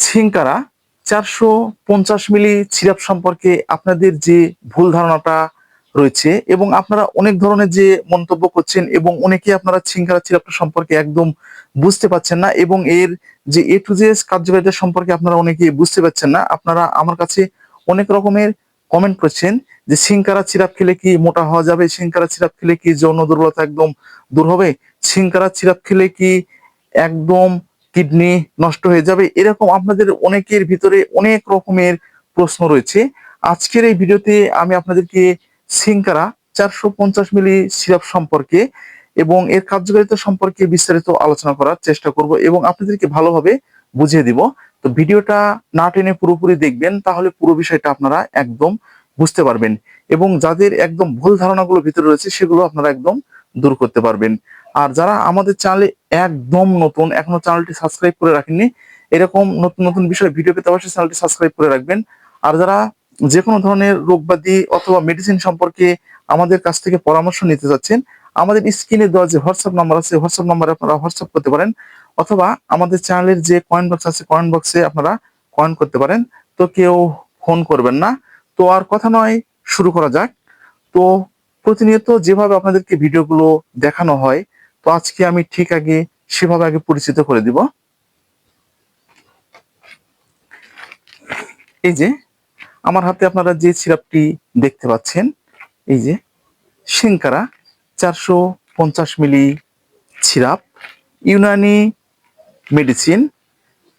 ছিঙ্কারা চারশো পঞ্চাশ মিলি সিরাপ সম্পর্কে আপনাদের যে ভুল ধারণাটা রয়েছে এবং আপনারা অনেক ধরনের যে মন্তব্য করছেন এবং অনেকে আপনারা ছিঙ্কারা সিরাপটা সম্পর্কে একদম বুঝতে পারছেন না এবং এর যে এ টু জেস কার্যকারিতা সম্পর্কে আপনারা অনেকে বুঝতে পারছেন না, আপনারা আমার কাছে অনেক রকমের কমেন্ট করছেন যে সিঙ্কারা সিরাপ খেলে কি মোটা হওয়া যাবে সিঙ্কারা সিরাপ খেলে কি যৌন দুর্বলতা একদম দূর হবে সিঙ্কারা সিরাপ খেলে কি একদম কিডনি নষ্ট হয়ে যাবে, এরকম আপনাদের অনেকের ভিতরে অনেক রকমের প্রশ্ন রয়েছে। আজকের এই ভিডিওতে আমি আপনাদেরকে সিঙ্কারা চারশো পঞ্চাশ মিলি সিরাপ সম্পর্কে এবং এর কার্যকারিতা সম্পর্কে বিস্তারিত আলোচনা করার চেষ্টা করব এবং আপনাদেরকে ভালোভাবে বুঝিয়ে দিব। তো ভিডিওটা না টেনে পুরোপুরি দেখবেন, তাহলে পুরো বিষয়টা আপনারা একদম বুঝতে পারবেন এবং যাদের একদম ভুল ধারণাগুলো ভিতরে রয়েছে, সেগুলো আপনারা একদম দূর করতে পারবেন। আর যারা আমাদের চ্যানেলে একদম নতুন, এখনও চ্যানেলটি সাবস্ক্রাইব করে রাখেননি, এরকম নতুন নতুন বিষয়ে ভিডিও পেতে অবশ্যই চ্যানেলটি সাবস্ক্রাইব করে রাখবেন। আর যারা যে কোনো ধরনের রোগবাদী অথবা মেডিসিন সম্পর্কে আমাদের কাছ থেকে পরামর্শ নিতে যাচ্ছেন আমাদের স্ক্রিনে দেওয়া যে হোয়াটসঅ্যাপ নাম্বার আছে হোয়াটসঅ্যাপ নাম্বারে আপনারা হোয়াটসঅ্যাপ করতে পারেন, অথবা আমাদের চ্যানেলের যে কয়েন বক্স আছে কয়েন বক্সে আপনারা কয়েন করতে পারেন। তো কেউ ফোন করবেন না। তো আর কথা নয়, শুরু করা যাক। তো প্রতিনিয়ত যেভাবে আপনাদেরকে ভিডিওগুলো দেখানো হয় তো আজকে আমি ঠিক আগে সেভাবে আগে পরিচিত করে দিব। এই যে, আমার হাতে আপনারা যে সিরাপটি দেখতে পাচ্ছেন, এই যে সিঙ্কারা চারশো পঞ্চাশ মিলি সিরাপ, ইউনানি মেডিসিন,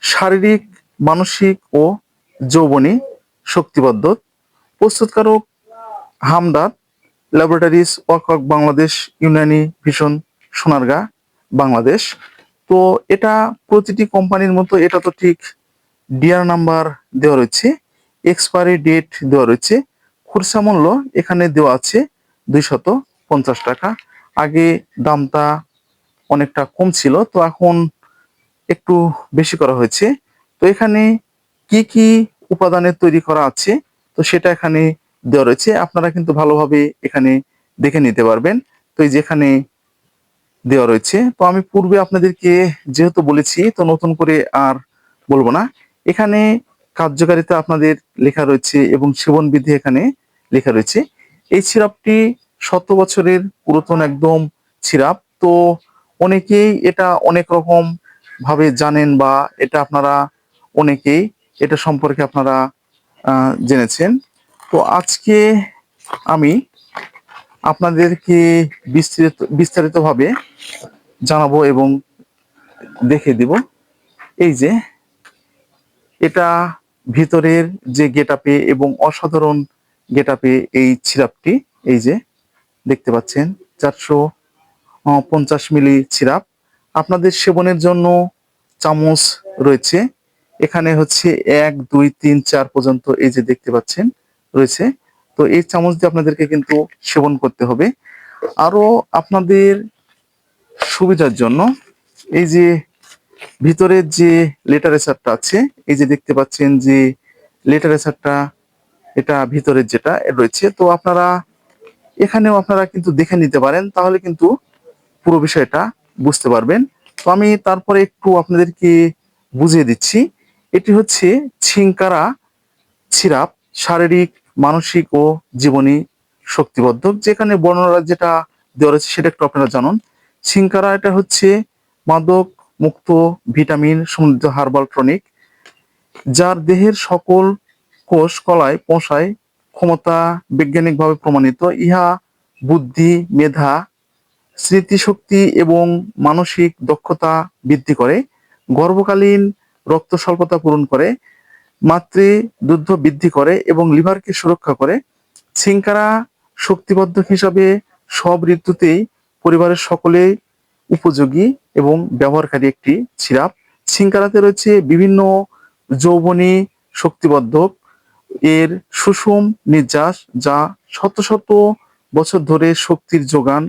শারীরিক, মানসিক ও যৌবনী শক্তিবদ্ধ, প্রস্তুতকারক হামদাদ ল্যাবরেটরিজ ওয়ার্ক বাংলাদেশ, ইউনানি ভীষণ সোনারগাঁ, বাংলাদেশ। তো এটা প্রতিটি কোম্পানির মতো এটা তো ঠিক ডিআর নাম্বার দেওয়া রয়েছে, এক্সপায়ারি ডেট দেওয়া রয়েছে খুরসা মূল্য এখানে দেওয়া আছে দুইশত পঞ্চাশ টাকা। আগে দামটা অনেকটা কম ছিল, তো এখন একটু বেশি করা হয়েছে। তো এখানে কি কি উপাদানের তৈরি করা আছে, তো সেটা এখানে দেওয়া রয়েছে। আপনারা কিন্তু ভালোভাবে এখানে দেখে নিতে পারবেন। তো এই যেখানে দেওয়া রয়েছে। তো আমি পূর্বে আপনাদেরকে যেহেতু বলেছি, তো নতুন করে আর বলব না। এখানে কার্যকারিতা আপনাদের লেখা রয়েছে এবং সেবন বিধি এখানে লেখা রয়েছে। এই সিরাপটি শত বছরের পুরাতন একদম সিরাপ তো অনেকেই এটা অনেক রকম ভাবে জানেন বা এটা আপনারা অনেকেই এটা সম্পর্কে আপনারা জেনেছেন। তো আজকে আমি আপনাদেরকে বিস্তৃত, বিস্তারিতভাবে জানাব এবং দেখে দিব। এই যে, এটা ভিতরের যে গেটাপে এবং অসাধারণ গেটাপে এই সিরাপটি এই যে, দেখতে পাচ্ছেন, চারশো পঞ্চাশ মিলি সিরাপ আপনাদের সেবনের জন্য চামচ রয়েছে। এখানে হচ্ছে এক, দুই, তিন, চার পর্যন্ত এই যে দেখতে পাচ্ছেন, রয়েছে। তো এই চামচ দিয়ে আপনাদেরকে কিন্তু সেবন করতে হবে। আরও আপনাদের সুবিধার জন্য এই যে ভিতরের যে লেটারেচারটা আছে, এই যে দেখতে পাচ্ছেন যে লেটারেচারটা এটা ভিতরের যেটা রয়েছে। তো আপনারা এখানেও আপনারা কিন্তু দেখে নিতে পারেন, তাহলে কিন্তু পুরো বিষয়টা বুঝতে পারবেন। তো আমি তারপরে একটু আপনাদেরকে বুঝিয়ে দিচ্ছি। এটি হচ্ছে ছিঙ্কারা সিরাপ, শারীরিক মানসিক ও জীবনী শক্তিবদ্ধক যেখানে বর্ণনা যেটা দেওয়া রয়েছে সেটা একটু আপনারা জানুন। ছিঙ্কারা এটা হচ্ছে মাদক মুক্ত ভিটামিন সমৃদ্ধ হার্বাল টনিক, যার দেহের সকল কোষ কলায় পৌঁছায় ক্ষমতা বৈজ্ঞানিকভাবে প্রমাণিত। ইহা বুদ্ধি, মেধা, স্মৃতিশক্তি এবং মানসিক দক্ষতা বৃদ্ধি করে, গর্ভকালীন রক্ত স্বল্পতা পূরণ করে মাতৃ দুগ্ধ বৃদ্ধি করে এবং লিভারকে সুরক্ষা করে ছিঙ্কারা শক্তিবদ্ধ হিসাবে সব ঋতুতেই পরিবারের সকলেই উপযোগী এবং ব্যবহারকারী একটি সিরাপ। ছিঙ্কারাতে রয়েছে বিভিন্ন যৌবনী শক্তিবদ্ধক এর সুষম নির্যাস যা শত শত বছর ধরে শক্তির যোগান,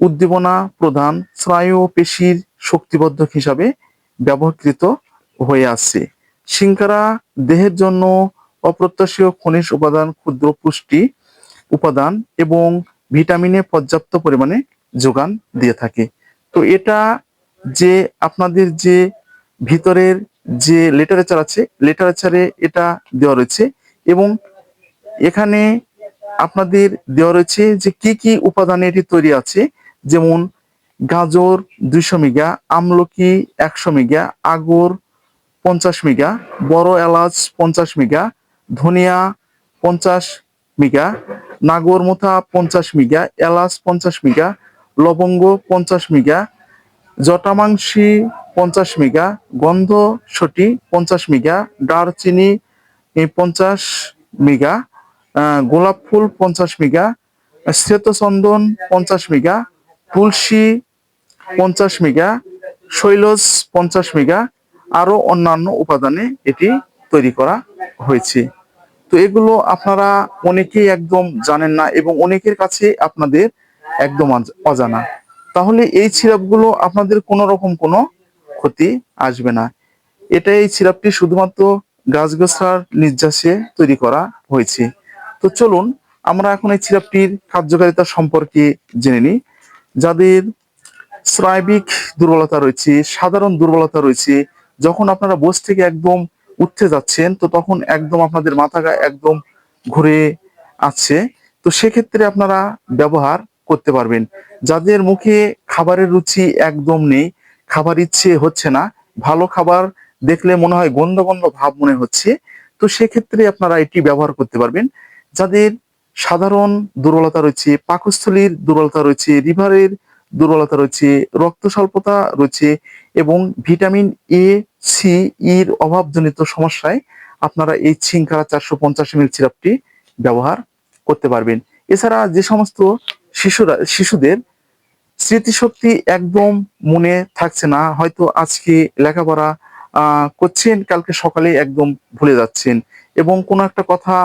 উদ্দীপনা প্রধান স্নায়ু পেশির শক্তিবদ্ধক হিসাবে ব্যবহৃত হয়ে আসছে। সিঙ্কারা দেহের জন্য অপ্রত্যাশীয় খনিজ উপাদান, ক্ষুদ্র পুষ্টি উপাদান এবং ভিটামিনে পর্যাপ্ত পরিমাণে যোগান দিয়ে থাকে। তো এটা যে আপনাদের যে ভিতরের যে লিটারেচার আছে লিটারেচারে এটা দেওয়া রয়েছে এবং এখানে আপনাদের দেওয়া রয়েছে যে কি কি উপাদানে এটি তৈরি আছে। যেমন গাজর দুইশো মিগা, আমলকি একশো মিগা, আগর পঞ্চাশ মিগা বড় এলাচ পঞ্চাশ মিগা ধনিয়া পঞ্চাশ মিগা নাগরমোথা পঞ্চাশ মিগা এলাচ পঞ্চাশ মিগা লবঙ্গ পঞ্চাশ মিগা জটামাংসি পঞ্চাশ মিগা গন্ধ সটি পঞ্চাশ মিগা দারচিনি পঞ্চাশ মিগা গোলাপ ফুল পঞ্চাশ মিগা শ্বেতচন্দন পঞ্চাশ মিগা তুলসী পঞ্চাশ মিগা শৈলজ পঞ্চাশ মিগা আরও অন্যান্য উপাদানে এটি তৈরি করা হয়েছে। তো এগুলো আপনারা অনেকেই একদম জানেন না এবং অনেকের কাছে আপনাদের একদম অজানা। তাহলে এই সিরাপগুলো আপনাদের কোনো রকম কোনো ক্ষতি আসবে না। এটা এই সিরাপটি শুধুমাত্র গাছগাছার নির্যাসে তৈরি করা হয়েছে। তো চলুন, আমরা এখন এই সিরাপটির কার্যকারিতা সম্পর্কে জেনে নিই। যাদের স্নায়বিক দুর্বলতা রয়েছে, সাধারণ দুর্বলতা রয়েছে যখন আপনারা বস থেকে একদম উঠতে যাচ্ছেন, তো তখন একদম আপনাদের মাথা গায়ে একদম ঘুরে আছে তো সেক্ষেত্রে আপনারা ব্যবহার করতে পারবেন। যাদের মুখে খাবারের রুচি একদম নেই, খাবার ইচ্ছে হচ্ছে না, ভালো খাবার দেখলে মনে হয় গন্ধ গন্ধ ভাব মনে হচ্ছে, তো সেক্ষেত্রে আপনারা এটি ব্যবহার করতে পারবেন। যাদের সাধারণ দুর্বলতা রয়েছে, পাকস্থলীর দুর্বলতা রয়েছে, লিভারের দুর্বলতা রয়েছে, রক্ত স্বল্পতা রয়েছে এবং ভিটামিন এ সি ইর অভাবজনিত সমস্যায় আপনারা এই ছিঙ্কারা চারশো পঞ্চাশ এমএল সিরাপটি ব্যবহার করতে পারবেন। এছাড়া যে সমস্ত শিশুরা, শিশুদের স্মৃতিশক্তি একদম মনে থাকছে না, হয়তো আজকে লেখাপড়া করছেন, কালকে সকালে একদম ভুলে যাচ্ছেন এবং কোনো একটা কথা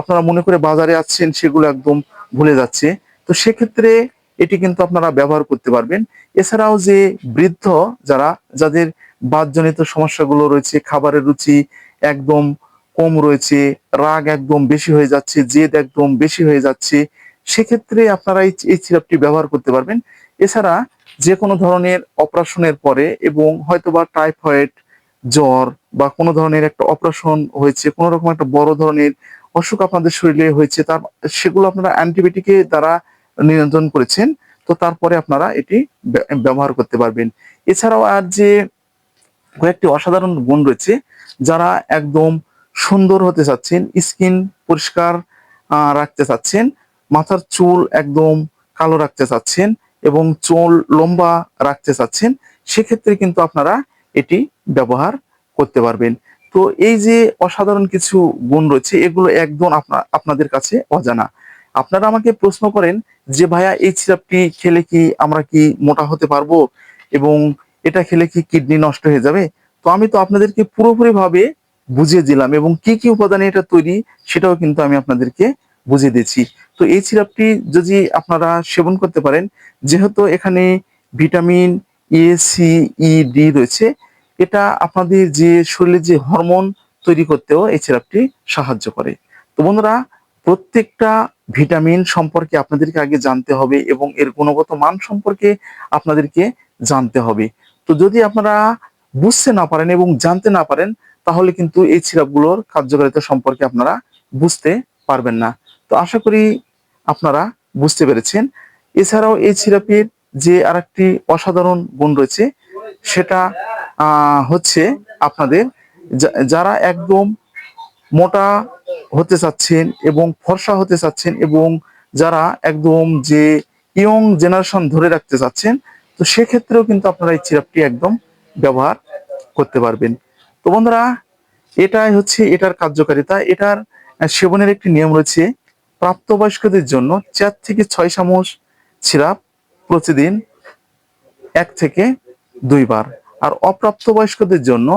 আপনারা মনে করে বাজারে আসছেন, সেগুলো একদম ভুলে যাচ্ছে। তো সেক্ষেত্রে এটি কিন্তু আপনারা ব্যবহার করতে পারবেন। এছাড়াও যে বৃদ্ধ যারা, যাদের বাতজনিত সমস্যাগুলো রয়েছে, খাবারের রুচি একদম কম রয়েছে, রাগ একদম বেশি হয়ে যাচ্ছে, জেদ একদম বেশি হয়ে যাচ্ছে, সেক্ষেত্রে আপনারা এই সিরাপটি ব্যবহার করতে পারবেন। এছাড়া যে কোনো ধরনের অপারেশনের পরে এবং হয়তোবা টাইফয়েড, জ্বর বা কোনো ধরনের একটা অপারেশন হয়েছে, কোনো রকম একটা বড় ধরনের অসুখ আপনাদের শরীরে হয়েছে, তার, সেগুলো আপনারা অ্যান্টিবায়োটিকের দ্বারা নিয়ন্ত্রণ করেছেন, তো তারপরে আপনারা এটি ব্যবহার করতে পারবেন। এছাড়াও আর যে কয়েকটি অসাধারণ গুণ রয়েছে, যারা একদম সুন্দর হতে চাচ্ছেন, স্কিন পরিষ্কার রাখতে চাচ্ছেন, মাথার চুল একদম কালো রাখতে চাচ্ছেন এবং চুল লম্বা রাখতে চাচ্ছেন, সেক্ষেত্রে কিন্তু আপনারা এটি ব্যবহার করতে পারবেন। তো এই যে অসাধারণ কিছু গুণ রয়েছে, এগুলো একদম আপনা, আপনাদের কাছে অজানা। আপনারা আমাকে প্রশ্ন করেন যে, ভাইয়া, এই সিরাপটি খেলে কি আমরা কি মোটা হতে পারব? এবং এটা খেলে কি কিডনি নষ্ট হয়ে যাবে? তো আমি তো আপনাদেরকে পুরোপুরি ভাবে বুঝিয়ে দিলাম এবং কি কি উপাদানে এটা তৈরি সেটাও কিন্তু আমি আপনাদেরকে বুঝিয়ে দিয়েছি। তো এই সিরাপটি যদি আপনারা সেবন করতে পারেন, যেহেতু এখানে vitamin A C E D রয়েছে, এটা আপনাদের যে শরীরে যে হরমোন তৈরি করতেও এই সিরাপটি সাহায্য করে। তো বন্ধুরা, প্রত্যেকটা ভিটামিন সম্পর্কে আপনাদেরকে আগে জানতে হবে এবং এর গুণগত মান সম্পর্কে আপনাদেরকে জানতে হবে। তো যদি আপনারা বুঝতে না পারেন এবং জানতে না পারেন, তাহলে কিন্তু এই সিরাপগুলোর কার্যকারিতা সম্পর্কে আপনারা বুঝতে পারবেন না। তো আশা করি আপনারা বুঝতে পেরেছেন। এছাড়াও এই সিরাপের যে আরেকটি অসাধারণ গুণ রয়েছে, সেটা হচ্ছে আপনাদের যারা একদম মোটা হতে চাচ্ছেন এবং ফর্সা হতে চাচ্ছেন এবং যারা একদম যে ইয়ং জেনারেশন ধরে রাখতে চাচ্ছেন, তো সেক্ষেত্রেও কিন্তু আপনারা এই সিরাপটি একদম ব্যবহার করতে পারবেন। তো বন্ধুরা, এটাই হচ্ছে এটার কার্যকারিতা। এটার সেবনের একটি নিয়ম রয়েছে, প্রাপ্তবয়স্কদের জন্য চার থেকে ছয় চামচ সিরাপ প্রতিদিন এক থেকে দুইবার। আর অপ্রাপ্তবয়স্কদের জন্য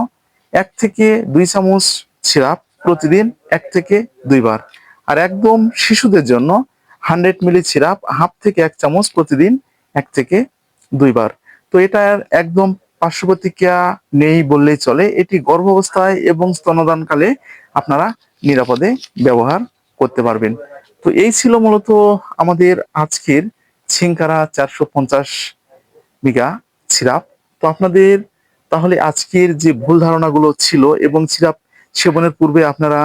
এক থেকে দুই চামচ সিরাপ প্রতিদিন এক থেকে দুইবার। আর একদম শিশুদের জন্য হান্ড্রেড মিলি সিরাপ, হাফ থেকে এক চামচ প্রতিদিন এক থেকে দুইবার। তো এটার একদম পার্শ্ব প্রতিক্রিয়া নেই বললেই চলে। এটি গর্ভাবস্থায় এবং স্তনদানকালে আপনারা নিরাপদে ব্যবহার করতে পারবেন। তো এই ছিল মূলত আমাদের আজকের ছিঙ্কারা চারশো পঞ্চাশ বিঘা সিরাপ। তো আপনাদের তাহলে আজকের যে ভুল ধারণাগুলো ছিল এবং সিরাপ সেবনের পূর্বে আপনারা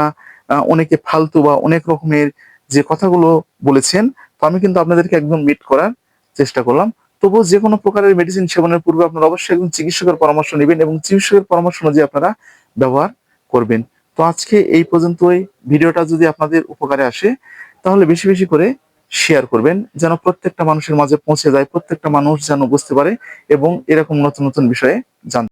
অনেকে ফালতু বা অনেক রকমের যে কথাগুলো বলেছেন, তো আমি কিন্তু আপনাদেরকে একদম মিট করার চেষ্টা করলাম। তবুও যে কোনো প্রকারের মেডিসিন সেবনের পূর্বে আপনারা অবশ্যই একজন চিকিৎসকের পরামর্শ নেবেন এবং চিকিৎসকের পরামর্শ অনুযায়ী আপনারা ব্যবহার করবেন। তো আজকে এই পর্যন্তই। ভিডিওটা যদি আপনাদের উপকারে আসে, তাহলে বেশি বেশি করে শেয়ার করবেন, যেন প্রত্যেকটা মানুষের মাঝে পৌঁছে যায়, প্রত্যেকটা মানুষ যেন বুঝতে পারে এবং এরকম নতুন নতুন বিষয়ে জানতে